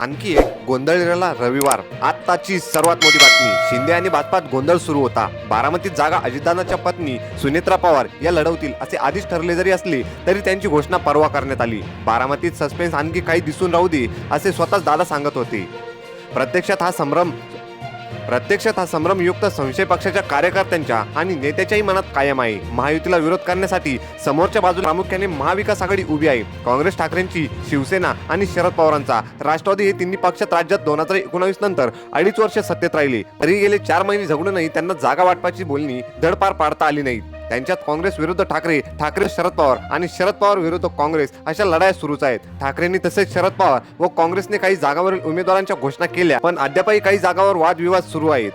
आणखी एक गोंधळलेला रविवार. आत्ताची सर्वात मोठी बातमी. शिंदे आणि भाजपात गोंधळ सुरू होता. बारामतीत जागा अजितदानाच्या पत्नी सुनेत्रा पवार या लढवतील असे आधीच ठरले जरी असले तरी त्यांची घोषणा परवा करण्यात आली. बारामतीत सस्पेन्स आणखी काही दिसून राहू दे असे स्वतःच दादा सांगत होते. प्रत्यक्षात हा संभ्रम प्रत्यक्षात हा संभ्रमयुक्त संशय पक्षाच्या कार्यकर्त्यांच्या आणि नेत्याच्याही मनात कायम आहे. महायुतीला विरोध करण्यासाठी समोरच्या बाजूला प्रामुख्याने महाविकास आघाडी उभी आहे. काँग्रेस ठाकरेंची शिवसेना आणि शरद पवारांचा. राष्ट्रवादी हे तिन्ही पक्षात राज्यात दोन हजार एकोणावीस नंतर अडीच वर्ष सत्तेत राहिले. तरी गेले चार महिने झगडूनही त्यांना जागा वाटपाची बोलणी धडपार पाडता आली नाहीत. त्यांच्यात काँग्रेस विरुद्ध ठाकरे ठाकरे शरद पवार आणि शरद पवार विरुद्ध काँग्रेस अशा लढाया सुरूच आहेत. ठाकरेंनी तसेच शरद पवार व काँग्रेसने काही जागावरील उमेदवारांच्या घोषणा केल्या पण अद्यापही काही जागावर वादविवाद सुरू आहेत.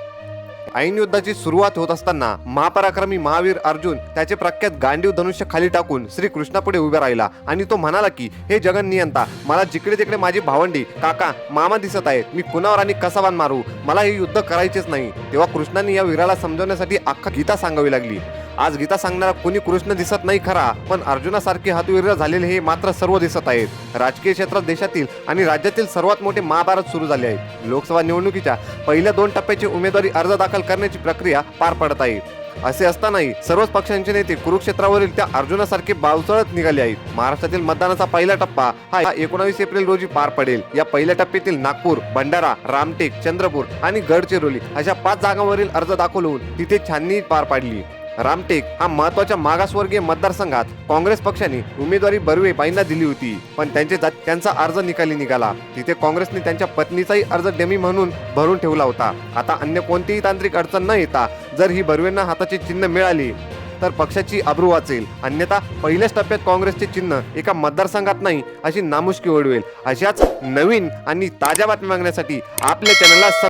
ऐन युद्धाची सुरुवात होत असताना महापराक्रमी महावीर अर्जुन त्याचे प्रख्यात गांडीव धनुष्य खाली टाकून श्री कृष्णापुढे उभा राहिला आणि तो म्हणाला की हे जगन नियंता मला जिकडे तिकडे माझी भावंडी काका मामा दिसत आहेत मी कुणावर आणि कसा बाण मारू? मला हे युद्ध करायचेच नाही. तेव्हा कृष्णाने या वीराला समजवण्यासाठी अख्खा गीता सांगावी लागली. आज गीता सांगणारा कोणी कृष्ण दिसत नाही खरा पण अर्जुनासारखे हातवीर झालेले हे मात्र सर्व दिसत आहेत. राजकीय क्षेत्रात देशातील आणि राज्यातील सर्वात मोठे महाभारत सुरू झाले आहेत. लोकसभा निवडणुकीच्या पहिल्या दोन टप्प्याची उमेदवारी अर्ज दाखल करण्याची प्रक्रिया पार पडत आहे. असे असतानाही सर्वच पक्षांचे नेते कुरुक्षेत्रावरील त्या अर्जुनासारखे बावचळत निघाले आहेत. महाराष्ट्रातील मतदानाचा पहिला टप्पा हा एकोणावीस एप्रिल रोजी पार पडेल. या पहिल्या टप्प्यातील नागपूर भंडारा रामटेक चंद्रपूर आणि गडचिरोली अशा पाच जागांवरील अर्ज दाखल होऊन तिथे छाननी पार पाडली. रामटेक हा महत्त्वाच्या मागासवर्गीय मतदारसंघात काँग्रेस पक्षाने उमेदवारी बर्वे बाईंना दिली होती. पण त्यांचे जा- त्यांचा अर्ज निकाली निघाला. तिथे काँग्रेसने त्यांच्या पत्नीचाही अर्ज डेमी म्हणून भरून ठेवला होता. आता अन्य कोणतीही तांत्रिक अडचण न येता जर ही बर्वेंना हाताची चिन्ह मिळाली तर पक्षाची अब्रू वाचेल. अन्यथा पहिल्याच टप्प्यात काँग्रेसचे चिन्ह एका मतदारसंघात नाही अशी नामुष्की ओढवेल. अशाच नवीन आणि ताज्या बातम्या मागण्यासाठी आपल्या चॅनलला